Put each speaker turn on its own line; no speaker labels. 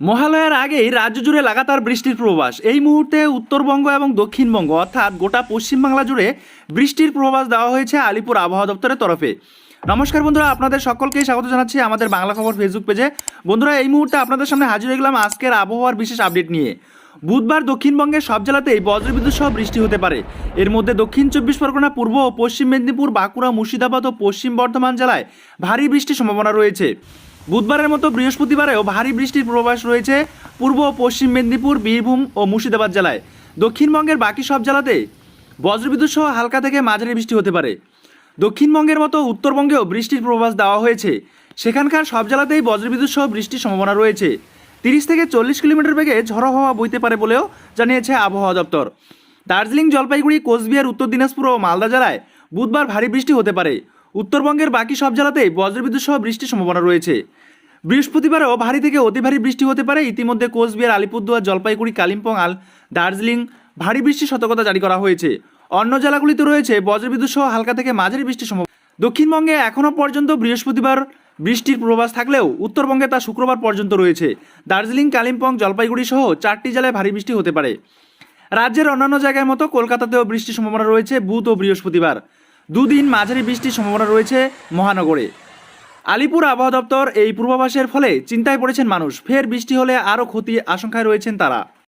মহালয়ার আগেই রাজ্য জুড়ে লাগাতার বৃষ্টির প্রবাস এই মুহূর্তে উত্তরবঙ্গ এবং দক্ষিণবঙ্গ, অর্থাৎ গোটা পশ্চিমবাংলা জুড়ে বৃষ্টির প্রবাস দেওয়া হয়েছে আলিপুর আবহাওয়া দপ্তরের তরফে। নমস্কার বন্ধুরা, আপনাদের সকলকেই স্বাগত জানাচ্ছি আমাদের বাংলা খবর ফেসবুক পেজে বন্ধুরা, এই মুহূর্তে আপনাদের সামনে হাজির হয়ে গেলাম আজকের আবহাওয়ার বিশেষ আপডেট নিয়ে। বুধবার দক্ষিণবঙ্গের সব জেলাতেই বজ্রবিদ্যুৎ সহ বৃষ্টি হতে পারে। এর মধ্যে দক্ষিণ চব্বিশ পরগনা, পূর্ব ও পশ্চিম মেদিনীপুর, বাঁকুড়া, মুর্শিদাবাদ ও পশ্চিম বর্ধমান জেলায় ভারী বৃষ্টির সম্ভাবনা রয়েছে। বুধবারের মতো বৃহস্পতিবারেও ভারী বৃষ্টির পূর্বাভাস রয়েছে পূর্ব ও পশ্চিম মেদিনীপুর, বীরভূম ও মুর্শিদাবাদ জেলায়। দক্ষিণবঙ্গের বাকি সব জেলাতে বজ্রবিদ্যুৎ সহ হালকা থেকে মাঝারি বৃষ্টি হতে পারে। দক্ষিণবঙ্গের মতো উত্তরবঙ্গেও বৃষ্টির পূর্বাভাস দেওয়া হয়েছে। সেখানকার সব জেলাতেই বজ্রবিদ্যুৎ সহ বৃষ্টির সম্ভাবনা রয়েছে। তিরিশ থেকে চল্লিশ কিলোমিটার বেগে ঝড়ো হওয়া বইতে পারে বলেও জানিয়েছে আবহাওয়া দপ্তর। দার্জিলিং, জলপাইগুড়ি, কোচবিহার, উত্তর দিনাজপুর ও মালদা জেলায় বুধবার ভারী বৃষ্টি হতে পারে। উত্তরবঙ্গের বাকি সব জেলাতেই বজ্রবিদ্যুৎ সহ বৃষ্টির সম্ভাবনা রয়েছে। বৃহস্পতিবারও ভারী থেকে অতি ভারী বৃষ্টি হতে পারে। ইতিমধ্যে কোচবিহার, আলিপুরদুয়ার, জলপাইগুড়ি, কালিম্পং, আল দার্জিলিং ভারী বৃষ্টির সতর্কতা জারি করা হয়েছে। অন্য জেলাগুলিতে রয়েছে বজ্রবিদ্যুৎ সহ হালকা থেকে মাঝারি বৃষ্টির সম্ভাবনা। দক্ষিণবঙ্গে এখনও পর্যন্ত বৃহস্পতিবার বৃষ্টির পূর্বাভাস থাকলেও উত্তরবঙ্গে তা শুক্রবার পর্যন্ত রয়েছে। দার্জিলিং, কালিম্পং, জলপাইগুড়ি সহ চারটি জেলায় ভারী বৃষ্টি হতে পারে। রাজ্যের অন্যান্য জায়গার মতো কলকাতাতেও বৃষ্টির সম্ভাবনা রয়েছে বুধ ও বৃহস্পতিবার। দুদিন মাঝারি বৃষ্টির সম্ভাবনা রয়েছে মহানগরে। আলিপুর আবহাওয়া দপ্তর এই পূর্বাভাসের ফলে চিন্তায় পড়েছেন মানুষ। ফের বৃষ্টি হলে আরও ক্ষতি আশঙ্কায় রয়েছেন তারা।